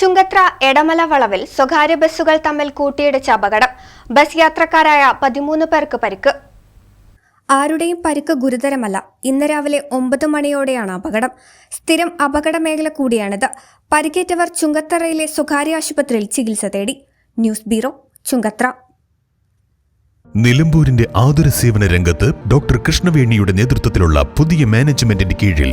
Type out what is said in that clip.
Chungathara Edamala വളവിൽ സ്വകാര്യ ബസ്സുകൾ തമ്മിൽ കൂട്ടിയിടിച്ച അപകടം. ബസ് യാത്രക്കാരായ പതിമൂന്ന് പേർക്ക് പരിക്ക്. ആരുടെയും പരിക്ക് ഗുരുതരമല്ല. ഇന്ന് രാവിലെ ഒമ്പത് മണിയോടെയാണ് അപകടം. സ്ഥിരം അപകട മേഖല കൂടിയാണിത്. പരിക്കേറ്റവർ ചുങ്കത്തറയിലെ സ്വകാര്യ ആശുപത്രിയിൽ ചികിത്സ തേടി. News bureau Chungathara. നിലമ്പൂരിന്റെ ആതുര സേവന രംഗത്ത് ഡോക്ടർ കൃഷ്ണവേണിയുടെ നേതൃത്വത്തിലുള്ള പുതിയ മാനേജ്മെന്റിന്റെ കീഴിൽ